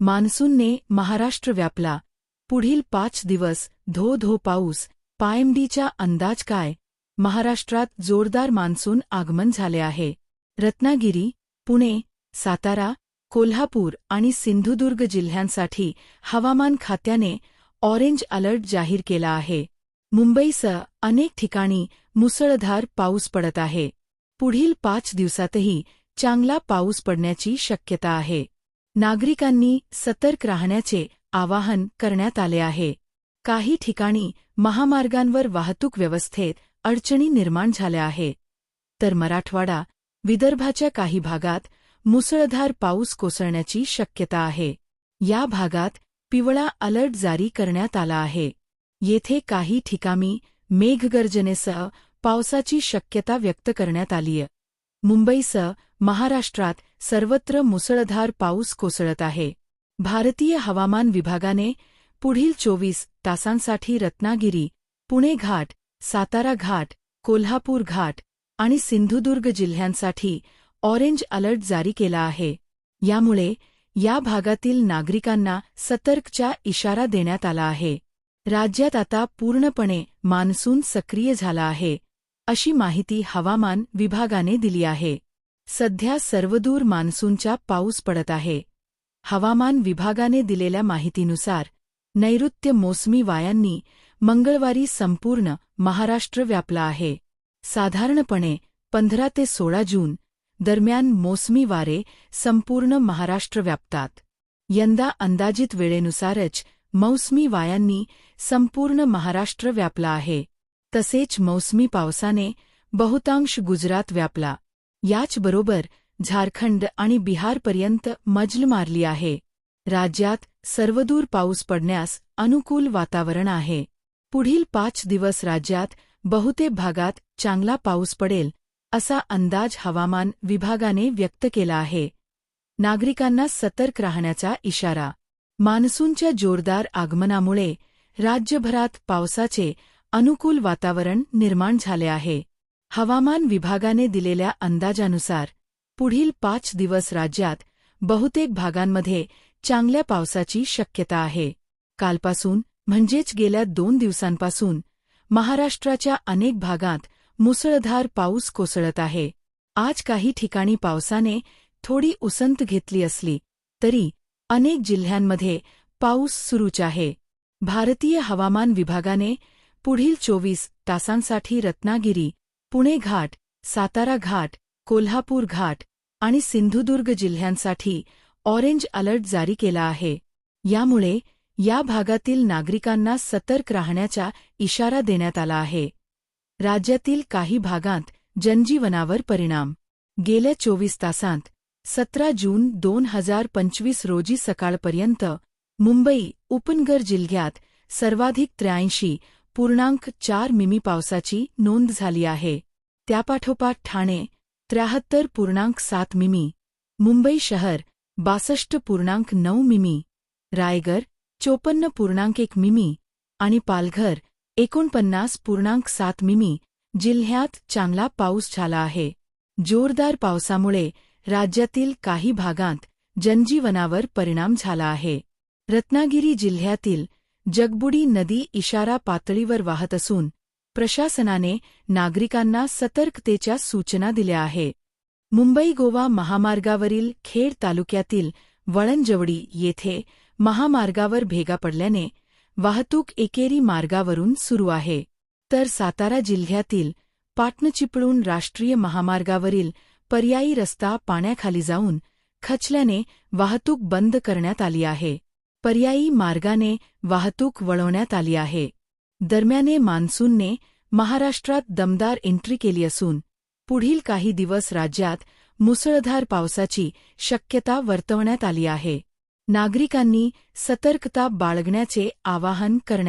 मान्सूनने महाराष्ट्र व्यापला. पुढील पाच दिवस धो धो पाऊस पायमडीच्या अंदाज काय? महाराष्ट्रात जोरदार मान्सून आगमन झाले आहे. रत्नागिरी पुणे सातारा कोल्हापूर आणि सिंधुदुर्ग जिल्ह्यांसाठी हवामान खात्याने ऑरेंज अलर्ट जाहीर केला आहे. मुंबईसह अनेक ठिकाणी मुसळधार पाऊस पडत आहे. पुढील पाच दिवसातही चांगला पाऊस पडण्याची शक्यता आहे. नागरिकांनी सतर्क राहण्याचे आवाहन करण्यात आले आहे. काही ठिकाणी महामार्गांवर वाहतूक व्यवस्थेत अडचणी निर्माण झाल्या आहे. तर मराठवाडा विदर्भाच्या काही भागात मुसळधार पाऊस कोसळण्याची शक्यता आहे. या भागात पिवळा अलर्ट जारी करण्यात आला आहे. येथे काही ठिकाणी मेघगर्जनेसह पावसाची शक्यता व्यक्त करण्यात आलीय. मुंबईसह महाराष्ट्रात सर्वत्र मुसळधार पाऊस कोसळत आहे. भारतीय हवामान विभागाने पुढील चोवीस तासांसाठी रत्नागिरी पुणे घाट सातारा घाट कोल्हापूर घाट आणि सिंधुदुर्ग जिल्ह्यांसाठी ऑरेंज अलर्ट जारी केला आहे. यामुळे या भागातील नागरिकांना सतर्कचा इशारा देण्यात आला आहे. राज्यात आता पूर्णपणे मान्सून सक्रिय झाला आहे अशी माहिती हवामान विभागाने दिली आहे. सध्या सर्वदूर मान्सूनचा पाऊस पडत आहे. हवामान विभागाने दिलेल्या माहितीनुसार नैऋत्य मोसमी वायांनी मंगळवारी संपूर्ण महाराष्ट्र व्यापला आहे. साधारणपणे पंधरा ते सोळा जून दरम्यान मोसमी वारे संपूर्ण महाराष्ट्र व्यापतात. यंदा अंदाजित वेळेनुसारच मौसमी वायांनी संपूर्ण महाराष्ट्र व्यापला आहे. तसेच मौसमी पावसाने बहुतांश गुजरात व्यापला. याचबरोबर झारखंड आणि बिहारपर्यंत मजल मारली आहे. राज्यात सर्वदूर पाऊस पडण्यास अनुकूल वातावरण आहे. पुढील पाच दिवस राज्यात बहुतेक भागात चांगला पाऊस पडेल असा अंदाज हवामान विभागाने व्यक्त केला आहे. नागरिकांना सतर्क राहण्याचा इशारा. मान्सूनच्या जोरदार आगमनामुळे राज्यभरात पावसाचे अनुकूल वातावरण निर्माण झाले आहे. हवामान विभागाने दिलेल्या अंदाजानुसार पुढील पाच दिवस राज्यात बहुतेक भागांमध्ये चांगल्या पावसाची शक्यता आहे. कालपासून म्हणजेच गेल्या दोन दिवसांपासून महाराष्ट्राच्या अनेक भागात मुसळधार पाऊस कोसळत आहे. आज काही ठिकाणी पावसाने थोडी उसंत घेतली असली तरी अनेक जिल्ह्यांमध्ये पाऊस सुरूच आहे. भारतीय हवामान विभागाने पुढील चोवीस तासांसाठी रत्नागिरी पुणे घाट सातारा घाट कोल्हापूर घाट आणि सिंधुदुर्ग जिल्ह्यांसाठी ऑरेंज अलर्ट जारी केला आहे. यामुळे या भागातील नागरिकांना सतर्क राहण्याचा इशारा देण्यात आला आहे. राज्यातील काही भागांत जनजीवनावर परिणाम. गेल्या चोवीस तासांत सतरा जून दोन हजार पंचवीस रोजी सकाळपर्यंत मुंबई उपनगर जिल्ह्यात सर्वाधिक त्र्याऐंशी पूर्णांक चार मिमी पावसाची नोंद झाली आहे. त्यापाठोपाठ ठाणे त्र्याहत्तर पूर्णांक सात मिमी मुंबई शहर बासष्ट पूर्णांक नऊ मिमी रायगर चोपन्न पूर्णांक एक मिमी आणि पालघर एकोणपन्नास पूर्णांक सात मिमी. जिल्ह्यात चांगला पाऊस झाला आहे. जोरदार पावसामुळे राज्यातील काही भागांत जनजीवनावर परिणाम झाला आहे. रत्नागिरी जिल्ह्यातील जगबुडी नदी इशारा पातळीवर वाहत असून प्रशासनाने नागरिकांना सतर्कतेच्या सूचना दिल्या आहे. मुंबई गोवा महामार्गावरील खेड तालुक्यातील वळणजवडी येथे महामार्गावर भेगा पडल्याने वाहतूक एकेरी मार्गावरून सुरू आहे. तर सातारा जिल्ह्यातील पाटणचिपळूण राष्ट्रीय महामार्गावरील पर्यायी रस्ता पाण्याखाली जाऊन खचल्याने वाहतूक बंद करण्यात आली आहे. पर्यायी मार्गाने वाहतूक वळवण्यात आली आहे. दरम्याने मान्सूनने महाराष्ट्रात दमदार एंट्री केली असून पुढील काही दिवस राज्यात मुसळधार पावसाची शक्यता वर्तवण्यात आली आहे. नागरिकांनी सतर्कता बाळगण्याचे आवाहन करण्यात